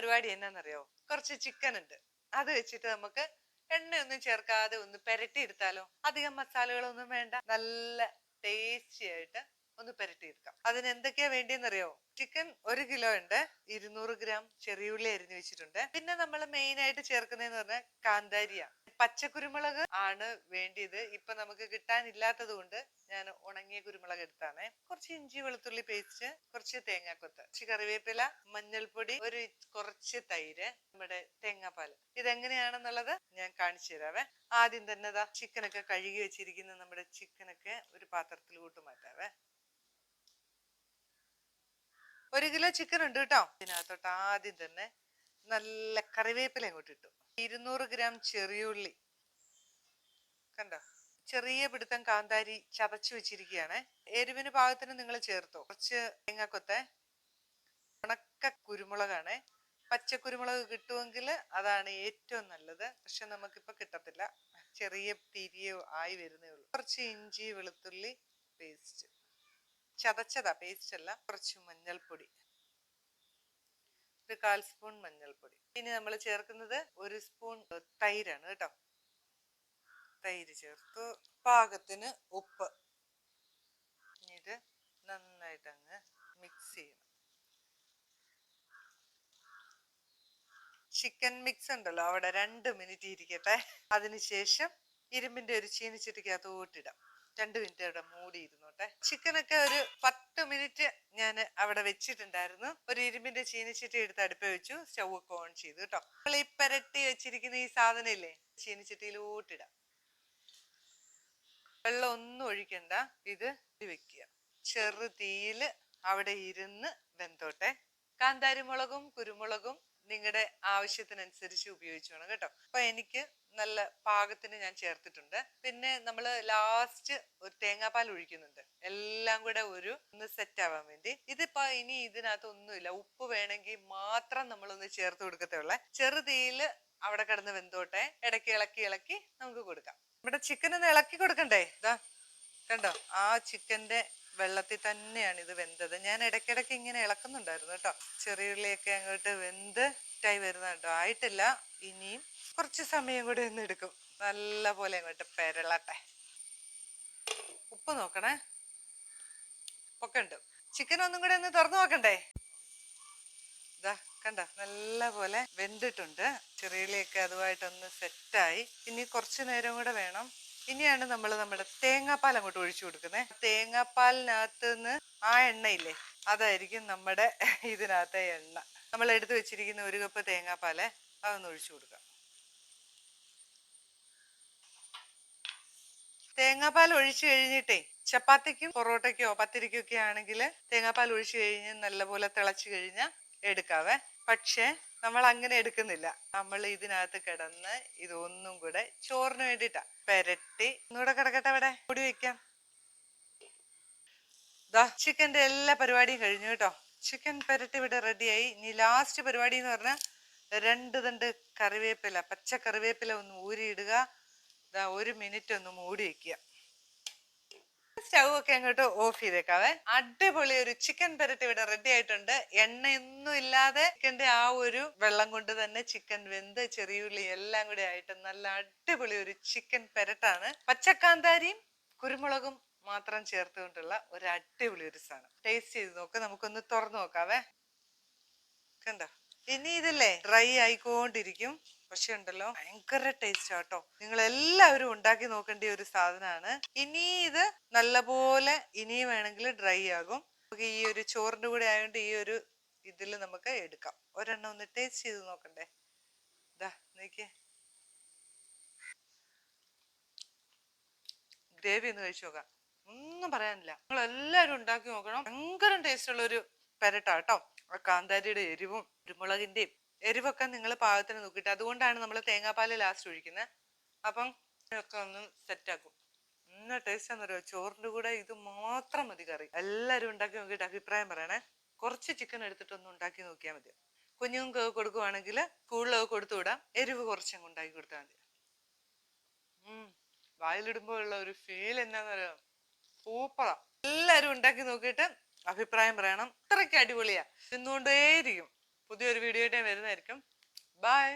പരിപാടി എന്നാന്നറിയോ? കുറച്ച് ചിക്കൻ ഉണ്ട്. അത് വെച്ചിട്ട് നമുക്ക് എണ്ണയൊന്നും ചേർക്കാതെ ഒന്ന് പെരട്ടി എടുത്താലോ അധികം മസാലകളൊന്നും വേണ്ട. നല്ല ടേസ്റ്റി ആയിട്ട് ഒന്ന് പെരട്ടി എടുക്കാം അതിന് എന്തൊക്കെയാ വേണ്ടിയെന്നറിയോ? ചിക്കൻ ഒരു കിലോ ഉണ്ട്. ഇരുന്നൂറ് ഗ്രാം ചെറിയുള്ളി അരിഞ്ഞു വെച്ചിട്ടുണ്ട്. പിന്നെ നമ്മൾ മെയിൻ ആയിട്ട് ചേർക്കുന്നതെന്ന് പറഞ്ഞാൽ കാന്താരിയ പച്ചക്കുരുമുളക് ആണ് വേണ്ടിയത്. ഇപ്പൊ നമുക്ക് കിട്ടാനില്ലാത്തത് കൊണ്ട് ഞാൻ ഉണങ്ങിയ കുരുമുളക് എടുത്താണ്. കുറച്ച് ഇഞ്ചി വെളുത്തുള്ളി പേസ്റ്റ് കുറച്ച് തേങ്ങാക്കൊത്ത് കുറച്ച് കറിവേപ്പില മഞ്ഞൾപ്പൊടി ഒരു കുറച്ച് തൈര് നമ്മുടെ തേങ്ങാപ്പാൽ. ഇതെങ്ങനെയാണെന്നുള്ളത് ഞാൻ കാണിച്ചു തരാവേ. ആദ്യം തന്നെ ദാ ചിക്കനൊക്കെ കഴുകി വെച്ചിരിക്കുന്ന നമ്മുടെ ചിക്കനൊക്കെ ഒരു പാത്രത്തിൽ പാത്രത്തിലോട്ട് മാറ്റാവേ. ഒരു കിലോ ചിക്കൻ ഉണ്ട് കേട്ടോ. ഇതിനകത്തോട്ട് ആദ്യം തന്നെ നല്ല കറിവേപ്പില അങ്ങോട്ട് ഇട്ടു. ഇരുന്നൂറ് ഗ്രാം ചെറിയുള്ളി കണ്ടോ? ചെറിയ പിടുത്തം കാന്താരി ചതച്ചു വെച്ചിരിക്കുകയാണ് എരിവിന് പാകത്തിന് നിങ്ങൾ ചേർത്തോ. കുറച്ച് തേങ്ങാക്കൊത്തെ ഉണക്ക കുരുമുളകാണ്. പച്ചക്കുരുമുളക് കിട്ടുമെങ്കിൽ അതാണ് ഏറ്റവും നല്ലത്. പക്ഷെ നമുക്കിപ്പോൾ കിട്ടത്തില്ല. ചെറിയ തിരിയോ ആയി വരുന്നേ ഉള്ളൂ. കുറച്ച് ഇഞ്ചി വെളുത്തുള്ളി പേസ്റ്റ്. ചതച്ചതാ പേസ്റ്റ് അല്ല കുറച്ച് മഞ്ഞൾപ്പൊടി. ഒരു കാൽ സ്പൂൺ മഞ്ഞൾപ്പൊടി. ഇനി നമ്മൾ ചേർക്കുന്നത് ഒരു സ്പൂൺ തൈരാണ് കേട്ടോ. തൈര് ചേർത്തു. പാകത്തിന് ഉപ്പ്. ഇത് നന്നായിട്ട് അങ്ങ് മിക്സ് ചെയ്യണം. ചിക്കൻ മിക്സ് ഉണ്ടല്ലോ അവിടെ രണ്ട് മിനിറ്റ് ഇരിക്കട്ടെ. അതിനുശേഷം ഇരുമ്പിന്റെ ഒരു ചീനിച്ചട്ടിക്കകത്തോട്ടിടാം. രണ്ട് മിനിറ്റ് അവിടെ മൂടി ഇരുന്നോട്ടെ ചിക്കനൊക്കെ ഒരു പത്ത് മിനിറ്റ് ഞാൻ അവിടെ വെച്ചിട്ടുണ്ടായിരുന്നു. ഒരു ഇരുമ്പിന്റെ ചീനിച്ചിട്ട് എടുത്ത് അടുപ്പ് വെച്ചു. സ്റ്റൗ ഒക്കെ ഓൺ ചെയ്തു കേട്ടോ നമ്മൾ ഈ പെരട്ടി വെച്ചിരിക്കുന്ന ഈ സാധനം ഇല്ലേ ചീനിച്ചട്ടിയിലോട്ടിടാം വെള്ളം ഒന്നും ഒഴിക്കണ്ട. ഇത് വെക്കുക. ചെറു തീയിൽ അവിടെ ഇരുന്ന് വെന്തോട്ടെ. കാന്താരി മുളകും കുരുമുളകും നിങ്ങളുടെ ആവശ്യത്തിനനുസരിച്ച് ഉപയോഗിച്ചു വേണം കേട്ടോ. അപ്പൊ എനിക്ക് നല്ല പാകത്തിന് ഞാൻ ചേർത്തിട്ടുണ്ട്. പിന്നെ നമ്മൾ ലാസ്റ്റ് ഒരു തേങ്ങാപ്പാൽ ഒഴിക്കുന്നുണ്ട്. എല്ലാം കൂടെ ഒരു ഒന്ന് സെറ്റ് ആവാൻ വേണ്ടി. ഇതിപ്പോ ഇനി ഇതിനകത്ത് ഒന്നുമില്ല. ഉപ്പ് വേണമെങ്കിൽ മാത്രം നമ്മളൊന്ന് ചേർത്ത് കൊടുക്കത്തേ ചെറുതീയിൽ അവിടെ കിടന്ന് വെന്തോട്ടെ. ഇടയ്ക്ക് ഇളക്കി ഇളക്കി നമുക്ക് കൊടുക്കാം. ഇവിടെ ചിക്കൻ ഒന്ന് ഇളക്കി കൊടുക്കണ്ടേ? ഇതാ കണ്ടോ? ആ ചിക്കന്റെ വെള്ളത്തിൽ തന്നെയാണ് ഇത് വെന്തത്. ഞാൻ ഇടയ്ക്കിടയ്ക്ക് ഇങ്ങനെ ഇളക്കുന്നുണ്ടായിരുന്നു കേട്ടോ. ചെറിയുള്ളിയൊക്കെ അങ്ങോട്ട് വെന്ത് ഇട്ടായി വരുന്നുണ്ടോ ആയിട്ടില്ല. ഇനിയും കുറച്ച് സമയം കൂടി ഒന്ന് എടുക്കും. നല്ല പോലെ അങ്ങോട്ട് പെരളട്ടെ. ഉപ്പ് നോക്കണേ. ഒക്കെ ഉണ്ട്. ചിക്കൻ ഒന്നും കൂടെ ഒന്ന് തുറന്നു നോക്കണ്ടേ? ഇതാ കണ്ട? നല്ല പോലെ വെന്തിട്ടുണ്ട്. ചെറിയുള്ളിയൊക്കെ അതുമായിട്ടൊന്ന് സെറ്റായി ഇനി കുറച്ച് നേരം കൂടെ വേണം ഇനിയാണ് നമ്മൾ നമ്മുടെ തേങ്ങാപ്പാൽ അങ്ങോട്ട് ഒഴിച്ചു കൊടുക്കുന്നത് തേങ്ങാപ്പാലിനകത്ത് നിന്ന് ആ എണ്ണയില്ലേ അതായിരിക്കും നമ്മുടെ ഇതിനകത്തെ എണ്ണ. നമ്മൾ എടുത്തു വെച്ചിരിക്കുന്ന ഒരു കപ്പ് തേങ്ങാപ്പാൽ അതൊന്ന് ഒഴിച്ചു കൊടുക്കാം. തേങ്ങാപ്പാൽ ഒഴിച്ചു കഴിഞ്ഞിട്ടേ ചപ്പാത്തിക്കും പൊറോട്ടയ്ക്കോ പത്തിരിക്കോ ഒക്കെ ആണെങ്കിൽ തേങ്ങാപ്പാൽ ഒഴിച്ചു കഴിഞ്ഞ് നല്ലപോലെ തിളച്ചു കഴിഞ്ഞാൽ എടുക്കാവേ. പക്ഷേ നമ്മൾ അങ്ങനെ എടുക്കുന്നില്ല. നമ്മൾ ഇതിനകത്ത് കിടന്ന് ഇതൊന്നും കൂടെ ചോറിന് വേണ്ടിട്ടാ പെരട്ടി ഒന്നുകൂടെ കിടക്കട്ടെ അവിടെ? കൂടി വെക്കാം. ദാ ചിക്കന്റെ എല്ലാ പരിപാടിയും കഴിഞ്ഞു കേട്ടോ. ചിക്കൻ പെരട്ടി ഇവിടെ റെഡിയായി. ഇനി ലാസ്റ്റ് പരിപാടി എന്ന് പറഞ്ഞാൽ രണ്ട് തണ്ട് കറിവേപ്പില പച്ച കറിവേപ്പില ഒന്ന് ഊരിയിടുക. ദാ ഒരു മിനിറ്റ് ഒന്ന് മൂടി വെക്കുക. സ്റ്റൗ ഒക്കെ അങ്ങോട്ട് ഓഫ് ചെയ്തേക്കാവേ. അടിപൊളി ഒരു ചിക്കൻ പെരട്ട് ഇവിടെ റെഡി ആയിട്ടുണ്ട്. എണ്ണയൊന്നും ഇല്ലാതെ ചിക്കന്റെ ആ ഒരു വെള്ളം കൊണ്ട് തന്നെ ചിക്കൻ വെന്ത് ചെറിയുള്ളി എല്ലാം കൂടി ആയിട്ട് നല്ല അടിപൊളി ഒരു ചിക്കൻ പെരട്ടാണ്. പച്ചക്കാന്താരിയും കുരുമുളകും മാത്രം ചേർത്തുകൊണ്ടുള്ള ഒരു അടിപൊളി ഒരു സാധനം. ടേസ്റ്റ് ചെയ്ത് നോക്ക്. നമുക്കൊന്ന് തുറന്നു നോക്കാവേ. കണ്ടോ? ഇനി ഇതില്ലേ? ഡ്രൈ ആയിക്കൊണ്ടിരിക്കും. പക്ഷെ ഉണ്ടല്ലോ ഭയങ്കര ടേസ്റ്റ് ആട്ടോ നിങ്ങൾ എല്ലാവരും ഉണ്ടാക്കി നോക്കേണ്ട ഒരു സാധനമാണ് ഇനി ഇത് നല്ലപോലെ ഇനിയും വേണമെങ്കിൽ ഡ്രൈ ആകും. നമുക്ക് ഈ ഒരു ചോറിന്റെ കൂടെ ആയതുകൊണ്ട് ഈ ഒരു ഇതിൽ നമുക്ക് എടുക്കാം. ഒരെണ്ണം ഒന്ന് ടേസ്റ്റ് ചെയ്ത് നോക്കണ്ടേ? ഇതാ നോക്കിയേ. ഗ്രേവി ഒന്ന് കഴിച്ചു നോക്കാം. ഒന്നും പറയാനില്ല. നിങ്ങൾ എല്ലാവരും ഉണ്ടാക്കി നോക്കണം. ഭയങ്കര ടേസ്റ്റ് ഉള്ള ഒരു പെരട്ടാ കേട്ടോ കാന്താരിയുടെ എരിവും കുരുമുളകിന്റെയും എരിവൊക്കെ നിങ്ങൾ പാകത്തിന് നോക്കിയിട്ട് അതുകൊണ്ടാണ് നമ്മൾ തേങ്ങാപ്പാൽ ലാസ്റ്റ് ഒഴിക്കുന്നത് അപ്പം ഒക്കെ ഒന്ന് സെറ്റാക്കും ഇന്ന ടേസ്റ്റ് എന്ന് ആണെന്നറിയോ? ചോറിന്റെ കൂടെ ഇത് മാത്രം മതി കറി. എല്ലാവരും ഉണ്ടാക്കി നോക്കിയിട്ട് അഭിപ്രായം പറയണേ. കുറച്ച് ചിക്കൻ എടുത്തിട്ട് ഒന്ന് ഉണ്ടാക്കി നോക്കിയാൽ മതി. കുഞ്ഞുങ്ങൾക്ക് കൊടുക്കുവാണെങ്കിൽ കൂടുതലൊക്കെ കൊടുത്തു വിടാം. എരിവ് കുറച്ചങ്ങ് ഉണ്ടാക്കി കൊടുത്താൽ മതി. വായിലിടുമ്പോൾ ഉള്ള ഒരു ഫീൽ എന്നാന്നറിയോ സൂപ്പറാ എല്ലാവരും ഉണ്ടാക്കി നോക്കിയിട്ട് അഭിപ്രായം പറയണം. അത്രയ്ക്ക് അടിപൊളിയാ. തിന്നുകൊണ്ടേയിരിക്കും. പുതിയൊരു വീഡിയോയുടെ വരുന്നതായിരിക്കും. ബൈ